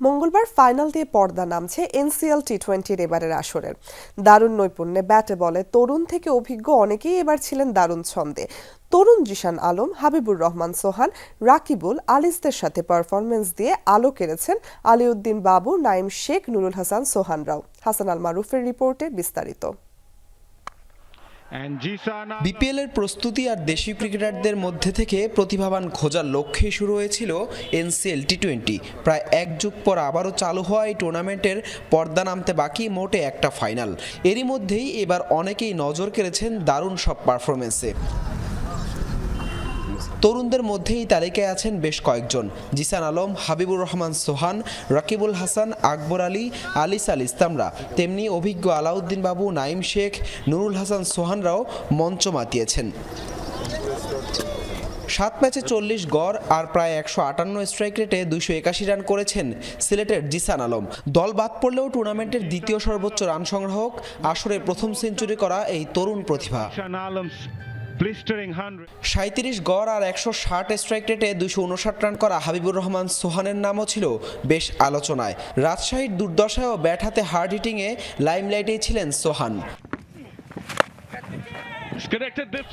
মঙ্গলবার ফাইনাল দিয়ে পর্দা নামছে এনসিএল টি টোয়েন্টির এবারের আসরের। দারুণ নৈপুণ্যে ব্যাটে বলে তরুণ থেকে অভিজ্ঞ অনেকেই এবার ছিলেন দারুণ ছন্দে। তরুণ জিশান আলম, হাবিবুর রহমান সোহান, রাকিবুল আলিসদের সাথে পারফরমেন্স দিয়ে আলো কেড়েছেন আলিউদ্দিন বাবু নাইম শেখ, নুরুল হাসান সোহানরাও হাসান আল মারুফের রিপোর্টে বিস্তারিত। বিপিএল এর প্রস্তুতি আর দেশি ক্রিকেটারদের মধ্যে থেকে প্রতিভাবান খোঁজার লক্ষ্যে শুরু হয়েছিল এনসিএল টি টোয়েন্টি প্রায় এক যুগ পর আবারও চালু হওয়া এই টুর্নামেন্টের পর্দা নামতে বাকি মোটে একটা ফাইনাল এরই মধ্যেই এবার অনেকেই নজর কেড়েছেন দারুণ সব পারফরমেন্সে তরুণদের মধ্যেই তালিকায় আছেন বেশ কয়েকজন। জিসান আলম, হাবিবুর রহমান সোহান, রাকিবুল হাসান, আকবর আলী, আলিস আল ইসলামরা। তেমনি অভিজ্ঞ আলাউদ্দিন বাবু নাইম শেখ, নুরুল হাসান সোহানরাও মঞ্চ মাতিয়েছেন। সাত ম্যাচে চল্লিশ গড় আর প্রায় একশো আটান্ন স্ট্রাইক রেটে দুইশো একাশি রান করেছেন সিলেটের জিসান আলম। দল বাদ পড়লেও টুর্নামেন্টের দ্বিতীয় সর্বোচ্চ রান সংগ্রাহক আসরে প্রথম সেঞ্চুরি করা এই তরুণ প্রতিভা। Alam's blistering 100. সাঁত্রিশ গড় আর একশো ষাট স্ট্রাইক রেটে দুশো উনষাট রান করা হাবিবুর রহমান সোহানের নামও ছিল বেশ আলোচনায় রাজশাহীর দুর্দশায় ও ব্যাট হাতে হার্ড হিটিংয়ে লাইমলাইটেই ছিলেন সোহান.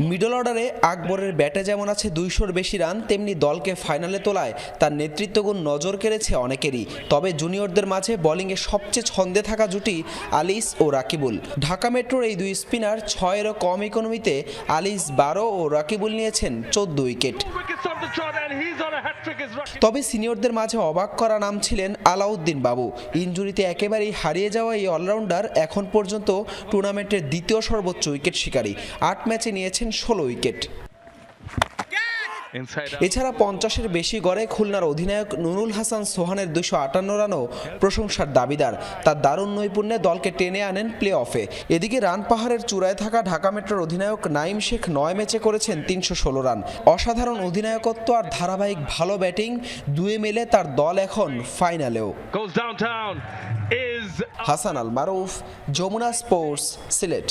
মিডল অর্ডারে আকবরের ব্যাটে যেমন আছে দুইশোর বেশি রান তেমনি দলকে ফাইনালে তোলায় তার নেতৃত্বগুণ নজর কেড়েছে অনেকেরই। তবে জুনিয়রদের মাঝে বোলিংয়ে সবচেয়ে ছন্দে থাকা জুটি আলিস ও রাকিবুল। ঢাকা মেট্রোর এই দুই স্পিনার ছয়েরও কম ইকোনমিতে আলিস বারো ও রাকিবুল নিয়েছেন চোদ্দ উইকেট। তবে সিনিয়রদের মাঝে অবাক করা নাম ছিলেন আলাউদ্দিন বাবু। ইঞ্জুরিতে একেবারেই হারিয়ে যাওয়া এই অলরাউন্ডার এখন পর্যন্ত টুর্নামেন্টের দ্বিতীয় সর্বোচ্চ উইকেট শিকারী। আট ম্যাচে নিয়েছেন ষোলো উইকেট। এছাড়া পঞ্চাশের বেশি গড়ে খুলনার অধিনায়ক নুরুল হাসান সোহানের দুশো আটান্ন রানও প্রশংসার দাবিদার। তার দারুণ নৈপুণ্যে দলকে টেনে আনেন প্লে অফে এদিকে রান পাহাড়ের চূড়ায় থাকা ঢাকা মেট্রোর অধিনায়ক নাইম শেখ নয় ম্যাচে করেছেন তিনশো ষোলো রান। অসাধারণ অধিনায়কত্ব আর ধারাবাহিক ভালো ব্যাটিং দুয়ে মেলে তার দল এখন ফাইনালেও। হাসান আল মারুফ যমুনা স্পোর্টস সিলেট।